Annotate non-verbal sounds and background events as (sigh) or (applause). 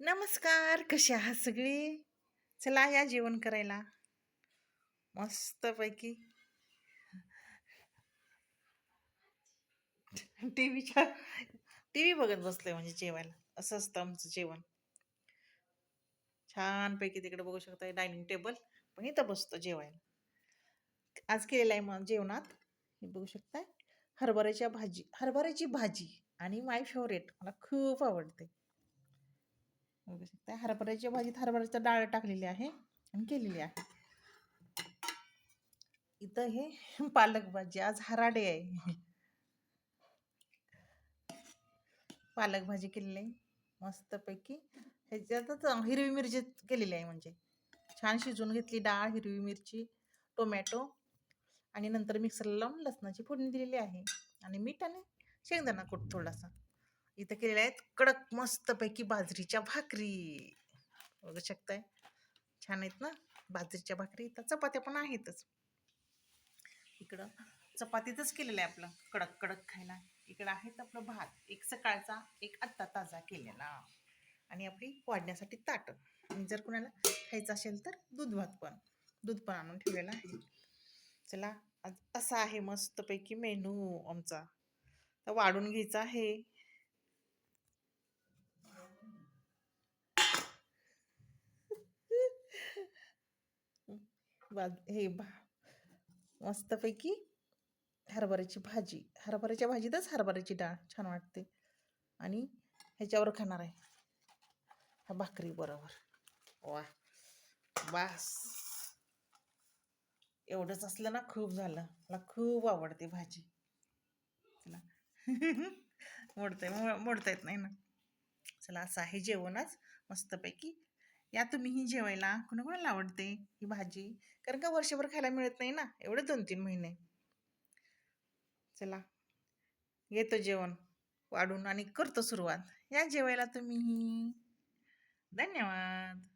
नमस्कार कसे आहात सगळे? चला या जेवण करायला. मस्तपैकी. टी व्हीच्या टी व्ही बघत बसलोय म्हणजे जेवायला. असं असतं आमचं जेवण. छानपैकी तिकडे बघू शकता डायनिंग टेबल. पण इथं बसतो जेवायला. आज केलेलं आहे मग जेवणात. हे बघू शकताय. हरभऱ्याच्या भाजी हरभऱ्याची भाजी आणि माय फेवरेट. मला खूप आवडते. बघू शकता हरभऱ्याच्या भाजीत हरभऱ्याचं डाळ टाकलेली आहे आणि केलेली आहे. इथं हे पालक भाजी आज हराडे आहे. पालक भाजी केलेली आहे मस्तपैकी. ह्याच्यातच हिरवी मिरची केलेली आहे म्हणजे. छान शिजवून घेतली डाळ हिरवी मिरची टोमॅटो आणि नंतर मिक्सरला लावून लसणाची फोडणी दिलेली आहे. आणि मीठ आणि शेंगदाणा कुट थोडासा. इथं केलेल्या आहेत. कडक मस्तपैकी बाजरीच्या भाकरी. बघू शकताय. छान आहेत ना? बाजरीच्या भाकरी. इथं चपात्या पण आहेतच. इकडं चपातीतच केलेलं आहे आपलं. कडक कडक खायला. इकडं आहेत आपलं भात. एक सकाळचा एक आत्ता ताजा केलेला. आणि आपली वाढण्यासाठी ताट. आणि जर कुणाला खायचं असेल तर दूध भात पण. दूध पण आणून ठेवलेला आहे. चला आज असा आहे मस्तपैकी मेनू आमचा. तर वाढून घ्यायचा आहे. बाज हे भा मस्तपैकी हरभऱ्याची भाजी. हरभऱ्याच्या भाजीतच हरभऱ्याची डाळ. छान वाटते. आणि ह्याच्यावर खाणार आहे. ह्या भाकरी बरोबर. वा बास एवढंच असलं ना खूप झालं. मला खूप आवडते भाजी. चला. (laughs) मोडतंय मोडता येत नाही ना. चला असं आहे जेवणच. मस्तपैकी या तुम्हीही जेवायला. कुणाकुणाला आवडते ही भाजी? कारण का वर्षभर खायला मिळत नाही ना? एवढे दोन तीन महिने. चला येतो जेवण वाढून आणि करतो सुरुवात. या जेवायला तुम्ही धन्यवाद.